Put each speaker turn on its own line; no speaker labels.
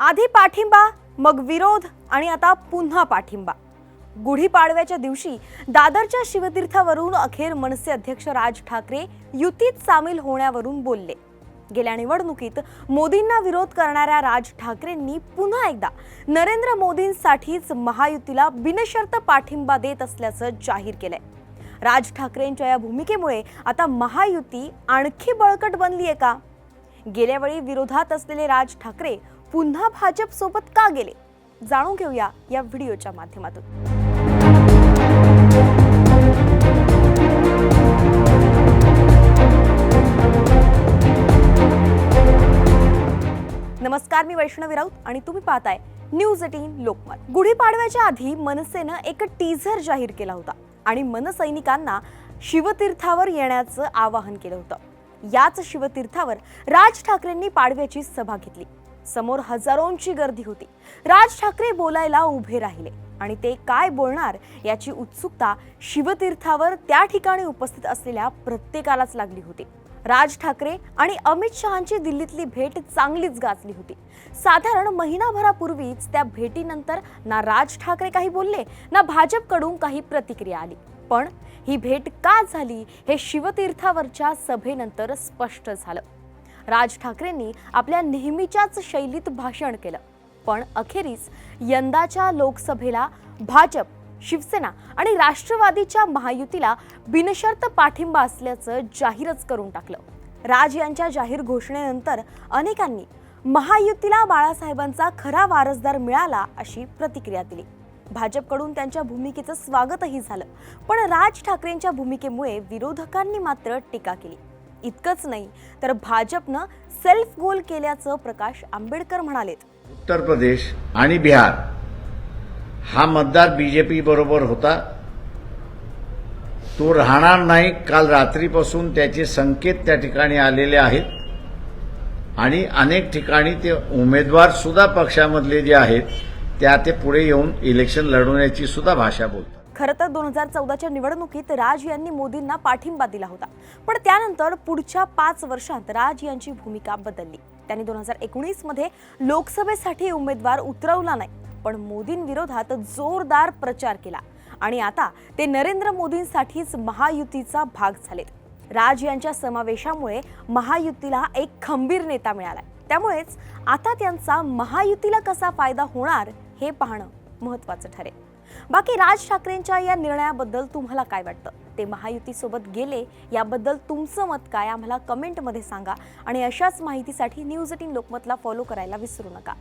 आधी पाठिंबा मग विरोध आणि आता पुन्हा पाठिंबा. गुढीपाडव्याच्या दिवशी दादरच्या शिवतीर्थावरून अखेर मनसे अध्यक्ष राज ठाकरे युतीत सामील होण्यावरून बोलले. गेल्या निवडणुकीत मोदींना विरोध करणाऱ्या राज ठाकरेंनी पुन्हा एकदा नरेंद्र मोदींसाठीच महायुतीला बिनशर्त पाठिंबा देत असल्याचं जाहीर केलंय. राज ठाकरेंच्या या भूमिकेमुळे आता महायुती आणखी बळकट बनली आहे का? गेल्या वेळी विरोधात असलेले राज ठाकरे पुन्हा भाजप सोबत का गेले? जाणून घेऊया या व्हिडिओच्या माध्यमातून. नमस्कार मी वैष्णवी राऊत आणि तुम्ही पाहताय न्यूज एटीन लोकमत. गुढीपाडव्याच्या आधी मनसेनं एक टीझर जाहीर केला होता आणि मनसैनिकांना शिवतीर्थावर येण्याचं आवाहन केलं होतं. याच शिवतीर्थावर राज ठाकरेंनी पाडव्याची सभा घेतली. समोर हजारोंची गर्दी होती. राज ठाकरे बोलायला उभे राहिले आणि ते काय बोलणार याची उत्सुकता शिवतीर्थावर त्या ठिकाणी उपस्थित असलेल्या प्रत्येकालाच लागली होती. राज ठाकरे आणि अमित शहांची दिल्लीतली भेट चांगलीच गाजली होती. साधारण महिनाभरापूर्वीच त्या भेटीनंतर ना राज ठाकरे काही बोलले ना भाजपकडून काही प्रतिक्रिया आली. पण ही भेट का झाली हे शिवतीर्थावरच्या सभेनंतर स्पष्ट झालं. राज ठाकरेंनी आपल्या नेहमीच्याच शैलीत भाषण केलं. पण अखेरीस यंदाच्या लोकसभेला भाजप शिवसेना आणि राष्ट्रवादीच्या महायुतीला बिनशर्त पाठिंबा असल्याचं जाहीरच करून टाकलं. राज यांच्या जाहीर घोषणेनंतर अनेकांनी महायुतीला बाळासाहेबांचा खरा वारसदार मिळाला अशी प्रतिक्रिया दिली. भाजपकडून त्यांच्या भूमिकेचं स्वागतही झालं पण राज ठाकरेंच्या भूमिकेमुळे विरोधकांनी मात्र टीका केली. इतकंच नाही तर भाजपनं सेल्फ गोल केल्याचं प्रकाश आंबेडकर म्हणालेत.
उत्तर प्रदेश आणि बिहार हा मतदार बीजेपी बरोबर होता. तो राहणार नाही काल रात्रीपासून त्याचे संकेत त्या ठिकाणी आलेले आहेत. आणि अनेक ठिकाणी ते उमेदवार सुद्धा पक्षामधले जे आहेत त्या ते पुढे येऊन इलेक्शन लढवण्याची सुद्धा भाषा बोलतात.
खरं तर दोन हजार चौदाच्या निवडणुकीत राज यांनी मोदींना पाठिंबा दिला होता. पण त्यानंतर पुढच्या पाच वर्षात राज यांची भूमिका बदलली. त्यांनी दोन हजार एकोणीसमध्ये लोकसभेसाठी उमेदवार उतरवला नाही पण मोदींविरोधात जोरदार प्रचार केला. आणि आता ते नरेंद्र मोदींसाठीच महायुतीचा भाग झालेत. राज यांच्या समावेशामुळे महायुतीला एक खंबीर नेता मिळाला त्यामुळेच आता त्यांचा महायुतीला कसा फायदा होणार हे पाहणं महत्वाचं ठरेल. बाकी राज ठाकरेंच्या या निर्णयाबद्दल तुम्हाला काय वाटतं? ते महायुतीसोबत गेले याबद्दल तुमचं मत काय? आम्हाला कमेंटमध्ये सांगा आणि अशाच माहितीसाठी न्यूज एटीन लोकमतला फॉलो करायला विसरू नका.